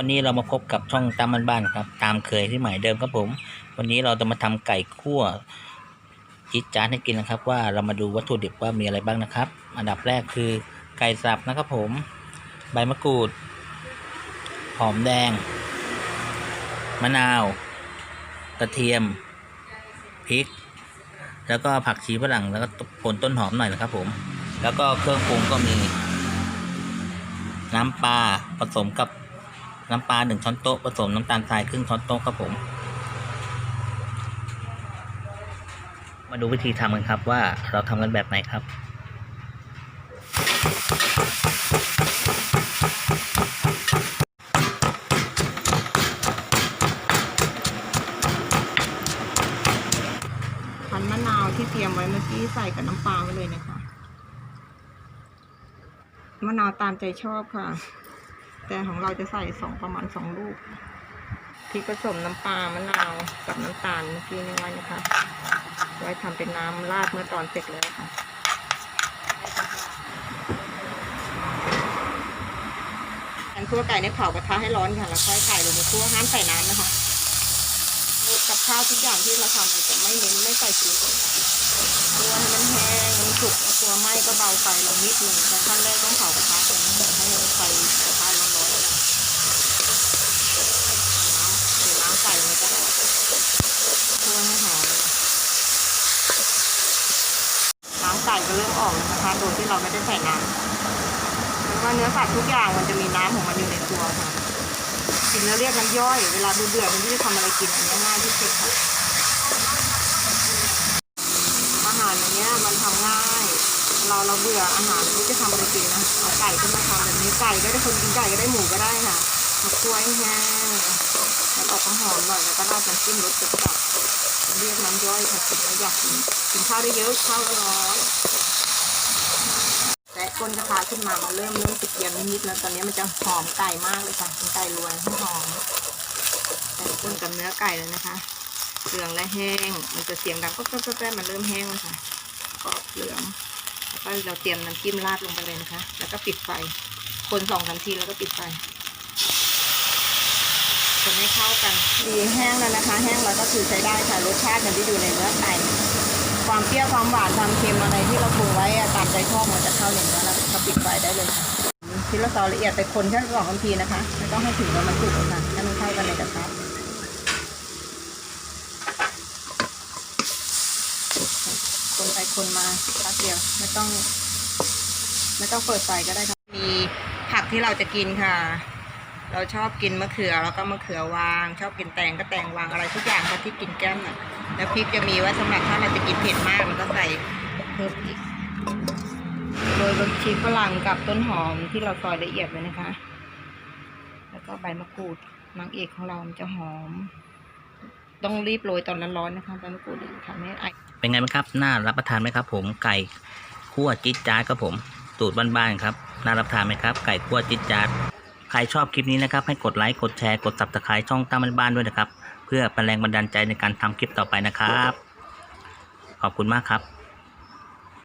วันนี้เรามาพบกับช่องตามบ้านๆครับ ตามเคยที่หมายเดิมครับผม วันนี้เราจะมาทำไก่คั่วจิ๊ดจาดให้กินนะครับ ว่าเรามาดูวัตถุดิบว่ามีอะไรบ้างนะครับ อันดับแรกคือไก่สับนะครับผม ใบมะกรูด หอมแดง มะนาว กระเทียมพริก แล้วก็ผักชีฝรั่งแล้วก็ผลต้นหอมหน่อยนะครับผม แล้วก็เครื่องปรุงก็มี น้ำปลาผสมกับ น้ำปลาหนึ่งช้อนโต๊ะผสมน้ำตาลทรายครึ่งช้อนโต๊ะครับผม มาดูวิธีทำกันครับว่าเราทำกันแบบไหนครับคั้นมะนาวที่เตรียมไว้เมื่อกี้ใส่กับน้ำปลาไว้เลยนะคะ มะนาวตามใจชอบค่ะ แต่ของเราจะใส่สองประมาณสองลูกพริกผสมน้ำปลามะนาวกับน้ำตาลเมื่อกี้นี่ไว้นะคะ ไว้ทำเป็นน้ำราดเมื่อตอนเสร็จแล้วค่ะอันคั่วไก่ในยเผากระทะให้ร้อนค่ะแล้วค่อยไก่ลงในคั่วห้ามใส่น้ำนะคะกับข้าวทุกอย่างที่เราทำเราจะไม่เน้นไม่ใส่สีเลยตัวให้มันแห้งมันสุกตัวไหม้ก็เบาไฟลงนิดหนึ่งแต่ขั้นแรกต้องเผากระทะก่อนให้ไฟกระทะร้อนๆก่อนน้ำเดี๋ยวน้ำใส่มันก็ได้คั่วให้หอมน้ำไก่ก็เริ่มออกแล้วนะคะ โดยที่เราไม่ได้ใส่น้ำเพราะว่าเนื้อสัตว์ทุกอย่างมันจะมีน้ำของมันอยู่ในตัวค่ะกินแล้วเรียกน้ำย่อย เวลาเบื่อๆมันที่จะทำอะไรกินอันนี้ง่ายที่สุดค่ะอาหารอันนี้มันทำง่าย เราเราเบื่ออาหารไม่จะทำอะไรกินนะเอาไก่ขึ้นมาทำแบบนี้ไก่ก็ได้คนกินไก่ก็ได้หมูก็ได้ค่ะมาคั่วให้แห้งแล้วออกหอมหน่อยแล้วก็ราดน้ำจิ้มรสจัดๆ เรียกน้ำย่อยค่ะกินแล้วอยากกินกินข้าวได้เยอะข้าวร้อนแต่ก้นกระทะขึ้นมามันเริ่มเริ่มติดเกียมนิดๆแล้วตอนนี้มันจะหอมไก่มากเลยค่ะเป็นไก่รวนที่หอมใส่ก้นกับเนื้อไก่เลยนะคะเหลืองและแห้ง มันจะเสียงดังก็ก็ก็มันเริ่มแห้งแล้วค่ะกรอบเหลืองแล้วก็เราเตรียมน้ำจิ้มราดลงไปเลยนะคะ แล้วก็ปิดไฟ คนสองสามทีแล้วก็ปิดไฟ คนให้เข้ากันดีแห้งแล้วนะคะ แห้งแล้วก็คือใช้ได้ค่ะรสชาติมันที่อยู่ในเนื้อไก่ความเปรี้ยวความหวานความเค็มอะไรที่เราปรุงไว้ตามใจชอบมันจะเข้าเนื้อแล้วก็ปิดไฟได้เลยค่ะทีละซอละเอียดไปคนแค่สองนาทีนะคะไม่ต้องให้ถึงว่ามันสุกค่ะให้มันเข้ากันในกระทะคนไปคนมาพักเดียวไม่ต้อง ไม่ต้องเปิดไฟก็ได้ค่ะมีผักที่เราจะกินค่ะ เราชอบกินมะเขือแล้วก็มะเขือวาง ชอบกินแตงก็แตงวางอะไรทุกอย่างค่ะที่กินแก้มน่ะแล้วพริกจะมีไว้สำหรับถ้าเราจะกินเผ็ดมากเราก็ใส่เพิ่มอีกโรยบนชีฝรั่งกับต้นหอมที่เราซอยละเอียดไว้นะคะ แล้วก็ใบมะกรูดนางเอกของเรามันจะหอม ต้องรีบโรยตอนร้อนๆนะคะใบมะกรูดทำให้ไอเป็นไงบ้างครับน่ารับประทานไหมครับ ผมไก่คั่วจิ๊ดจ๊าดครับผมสูตรบ้านๆครับน่ารับทานไหมครับ ไก่คั่วจิ๊ดจ๊าด ใครชอบคลิปนี้นะครับให้กดไลค์กดแชร์กดซับสไครต์ช่องตามบ้านด้วยนะครับ เพื่อเป็นแรงบันดาลใจในการทำคลิปต่อไปนะครับ ขอบคุณมากครับ